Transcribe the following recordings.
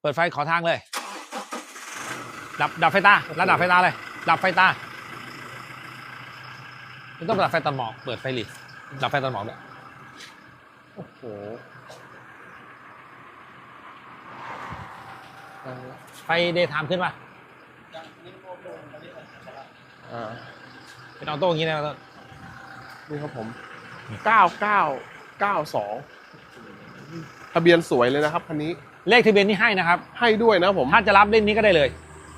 เปิดไฟขอทางเลย ดับดับไฟตาแล้วดับไฟตาเลย ดับไฟตาไม่ต้องดับไฟตัดหมอก เปิดไฟหลีดับไฟตัดหมอกด้วยโอ้โหเออไฟเดย์ไทม์ขึ้นป่ะอ่าเป็นออโต้อย่างนี้นะต้นนี่ครับผมเก้าเก้าเก้าสองทะเบียนสวยเลยนะครับคันนี้ เลขทะเบียนที่ให้นะครับ ให้ด้วยนะผม ถ้าจะรับเล่นนี้ก็ได้เลย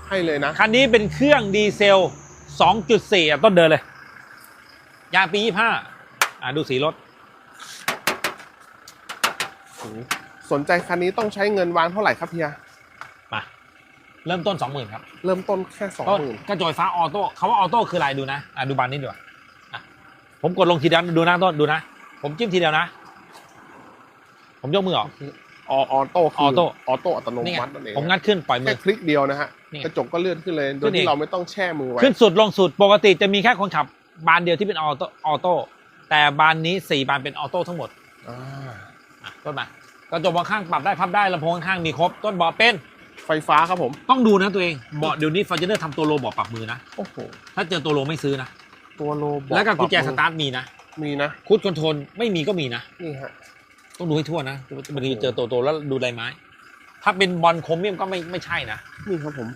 ให้เลยนะ คันนี้เป็นเครื่องดีเซล 2.4อะต้นเดินเลย ยางปี 25อ่าดูสีรถ สนใจคันนี้ต้องใช้เงินวางเท่าไหร่ครับเฮีย มา เริ่มต้น 20,000ครับ เริ่มต้นแค่สองต้นหมื่นกระจกไฟฟ้าออโต้คาว่าออโต้คืออะไรดูนะอะดูบานนี้ดีกว่าอะผมกดลงทีเดียวดูนะต้นดูนะ ผมจิ้มทีเดียวนะ ผมยกมือออก ออโต้คือออโต้ออโต้อัตโนนี่ไงมัตินั่นเองผมงัดขึ้นปล่อยมืแค่อคลิกเดียวนะฮะนี่ไงกระจกก็เลื่อนขึ้นเลยโดขึ้ยนเองที่เราไม่ต้องแช่มือไว้ขึ้นสุดลงสุดปกติจะมีแค่คนขับบานเดียวที่เป็นออโต้ออโต้แต่บานนี้สี่บานเป็นออโต้ทั้งหมดอ่าอะต้นมากระจกบางข้างปรับได้พับได้ลำโพงข้างๆมีครบ ต้นเบาะเป็นไฟฟ้าครับผม ต้องดูนะตัวเองเบาะเดี๋ยวนี้ฟอร์จูเนอร์ทำตัวโลเบาะปรับมือนะโอ้โหถ้าเจอตัวโลไม่ซื้อนะตัวโลบอกแล้วก็กุญแจปสรับมือตาร์ทมีนะมีนะคูดคอนโทรลไม่มีก็มีนะนี่ฮะ ต้องดูให้ทั่วนะบางทีเจอตัวโตแล้วดูลายไม้ ถ้าเป็นบอลโครเมียมก็ไม่ไม่ใช่นะนี่ครับผม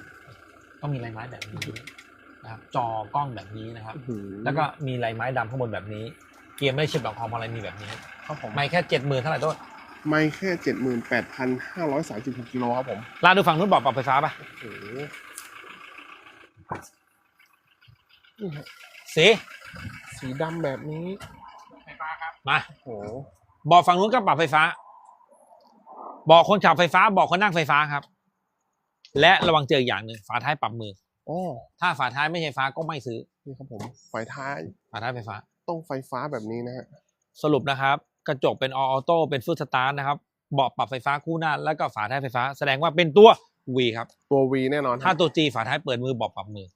ต้องมีลายไม้แบบนี้นะครับ จอกล้องแบบนี้นะครับอื้อหือแล้วก็มีลายไม้ดำข้างบนแบบนี้ เกียร์ไม่ได้เชื่อมต่อคอมอะไรมีแบบนี้ครับผมไม่แค่เจ็ดหมื่นเท่าไหร่ต้นไม่แค่เจ็ดหมื่นแปดพันห้าร้อยสามสิบหกกิโลครับผมลานดูฝั่งนู้นบอกปรับไฟฟ้าป่ะโอ้โหนี่ฮะสีสีดำแบบนี้มาโอ้โห บอกฝั่งนู้นก็ปรับไฟฟ้า บอกคนขับไฟฟ้า บอกคนนั่งไฟฟ้าครับ และระวังเจออีกอย่างหนึ่งฝาท้ายปรับมือ โอ้ถ้าฝาท้ายไม่ใช่ฟ้าก็ไม่ซื้อ นี่ครับผมไฟท้ายฝาท้ายไฟฟ้า ต้องไฟฟ้าแบบนี้นะฮะสรุปนะครับ กระจกเป็นออโต้เป็นฟูดสตาร์ทนะครับเบาะปรับไฟฟ้าคู่หน้า แล้วก็ฝาท้ายไฟฟ้า แสดงว่าเป็นตัว V ครับ ตัว V แน่นอนถ้าตัว G ฝาท้ายเปิดมือเบาะปรับมือ